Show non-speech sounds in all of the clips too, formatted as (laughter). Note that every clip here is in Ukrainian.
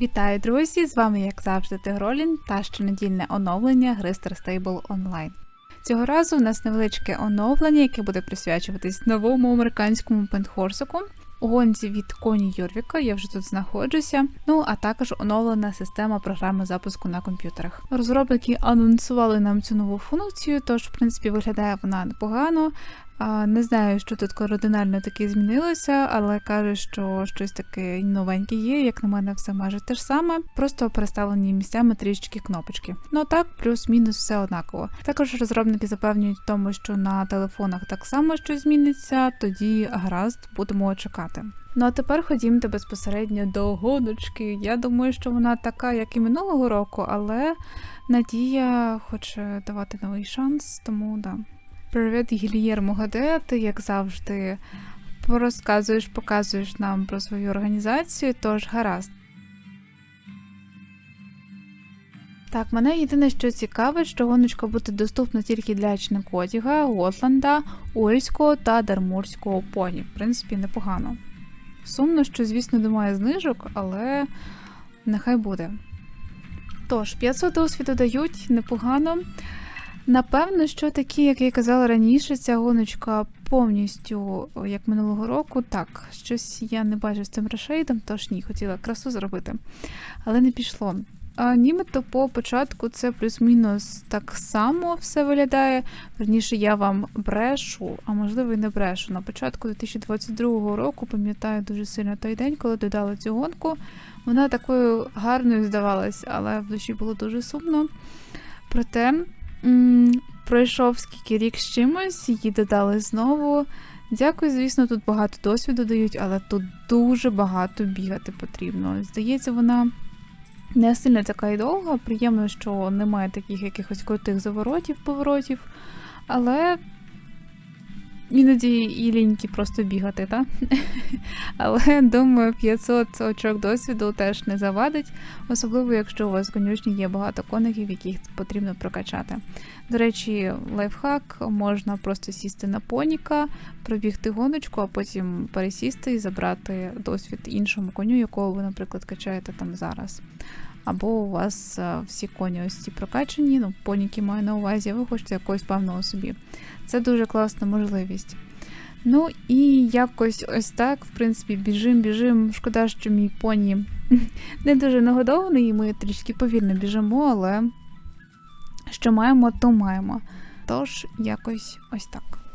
Вітаю, друзі! З вами, як завжди, Тигролін та щонедільне оновлення гри Star Stable Online. Цього разу у нас невеличке оновлення, яке буде присвячуватись новому американському пентхорсику. У гонці від Коні Йорвіка я вже тут знаходжуся. Ну а також оновлена система програми запуску на комп'ютерах. Розробники анонсували нам цю нову функцію, тож в принципі виглядає вона непогано. Не знаю, що тут кардинально таке змінилося, але каже, що щось таке новеньке є, як на мене, все майже те ж саме, просто переставлені місцями трішечки кнопочки. Ну так, плюс-мінус все однаково. Також розробники запевнюють в тому, що на телефонах так само щось зміниться, тоді гаразд будемо чекати. Ну а тепер ходімте безпосередньо до гоночки. Я думаю, що вона така, як і минулого року, але Надія хоче давати новий шанс, тому да. Привіт, Гільєрмо Гаде, ти, як завжди, порозказуєш, показуєш нам про свою організацію, тож гаразд. Так, мене єдине, що цікавить, що гоночка буде доступна тільки для Чнекотіга, Готланда, Ульського та Дармурського поні. В принципі, непогано. Сумно, що, звісно, немає знижок, але нехай буде. Тож, 500 досвіду дають непогано. Напевно, що такі, як я казала раніше, ця гоночка повністю, як минулого року, так, щось я не бачу з цим решейдом, тож ні, хотіла красу зробити, але не пішло. А німето по початку це плюс-мінус так само все виглядає. Верніше, я вам брешу, а можливо і не брешу. На початку 2022 року пам'ятаю дуже сильно той день, коли додали цю гонку. Вона такою гарною здавалась, але в душі було дуже сумно. Проте. Пройшов скільки рік з чимось, її додали знову. Дякую, звісно, тут багато досвіду дають, але тут дуже багато бігати потрібно. Здається, вона не сильно така і довга. Приємно, що немає таких якихось крутих заворотів, поворотів, але іноді і ліньки просто бігати, так? (laughs) Але думаю, 500 очок досвіду теж не завадить, особливо якщо у вас в конюшні є багато коників, яких потрібно прокачати. До речі, лайфхак можна просто сісти на поніка, пробігти гоночку, а потім пересісти і забрати досвід іншому коню, якого ви, наприклад, качаєте там зараз. Або у вас е, всі коні ось ці прокачані, ну, поніки маю на увазі, а ви хочете якогось певного собі. Це дуже класна можливість. Ну і якось ось так, в принципі, біжим, біжим. Шкода, що мій поні (laughs) не дуже нагодований, і ми трішки повільно біжимо, але що маємо, то маємо. Тож, якось ось так.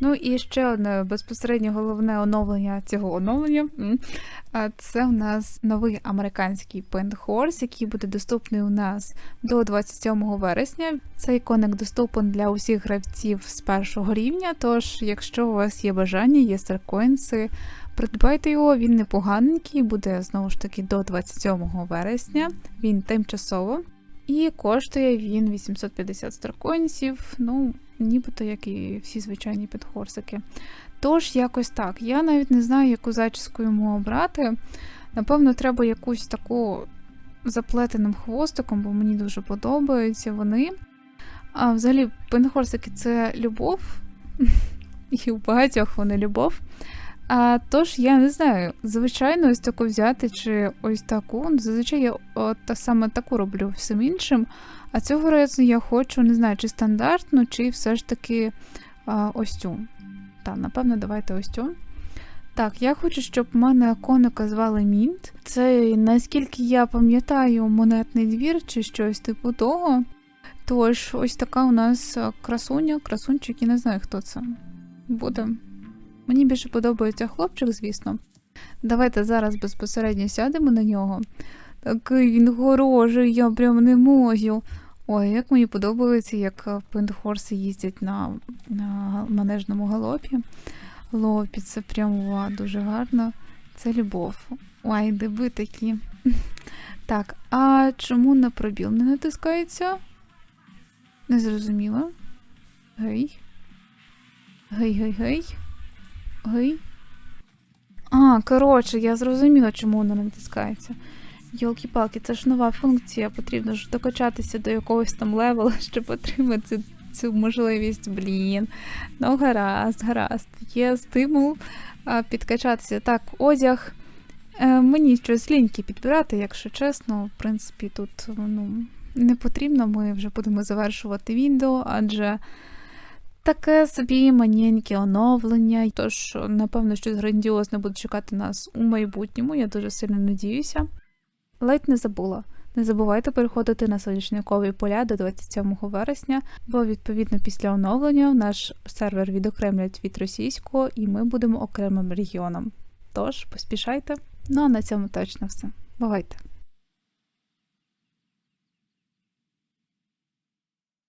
Ну і ще одне безпосередньо головне оновлення цього оновлення. Це у нас новий американський пентхорс, який буде доступний у нас до 27 вересня. Цей коник доступен для усіх гравців з першого рівня. Тож, якщо у вас є бажання, є старкоінси, придбайте його, він непоганенький, буде знову ж таки до 27 вересня. Він тимчасово. І коштує він 850 старкоінсів, ну, нібито як і всі звичайні підхорсики. Тож, якось так. Я навіть не знаю, яку зачіску йому обрати. Напевно, треба якусь таку заплетеним хвостиком, бо мені дуже подобаються вони. А взагалі, пенхорсики це любов, (laughs) і у багатьох вони любов. А, Тож я не знаю, звичайно, ось таку взяти чи ось таку. Ну, Зазвичай я от, та саме таку роблю всім іншим. А цього разу я хочу, не знаю, чи стандартну, чи все ж таки а, ось цю. Так, напевно, давайте ось цю. Так, я хочу, щоб в мене коника звали Мінт. Це, наскільки я пам'ятаю, монетний двір чи щось типу того. Тож, ось така у нас красуня, красунчик, я не знаю, хто це буде. Мені більше подобається хлопчик, звісно. Давайте зараз безпосередньо сядемо на нього. Такий він хороший, я прям не можу. Ой, як мені подобається, як пендхорси їздять на, на манежному галопі. Лопі, це прям ва, дуже гарно. Це любов. Ой, диби такі. (laughs) Так, а чому на пробіл не натискається? Не зрозуміло. Гей. Гей-гей-гей. Гей. А, коротше, я зрозуміла, чому вона не натискається. Йолки-палки, це ж нова функція, потрібно ж докачатися до якогось там левела, (laughs) щоб отримати цю, можливість. Блін. Ну, гаразд, гаразд. Є стимул підкачатися. Так, одяг. Е, мені щось ліньки підбирати, якщо чесно. В принципі, тут ну, не потрібно. Ми вже будемо завершувати відео, адже таке собі маненьке оновлення. Тож, напевно, щось грандіозне буде чекати нас у майбутньому. Я дуже сильно надіюся. Ледь не забула. Не забувайте переходити на соняшникові поля до 27 вересня, бо відповідно після оновлення наш сервер відокремлять від російського, і ми будемо окремим регіоном. Тож поспішайте. Ну а на цьому точно все. Бувайте!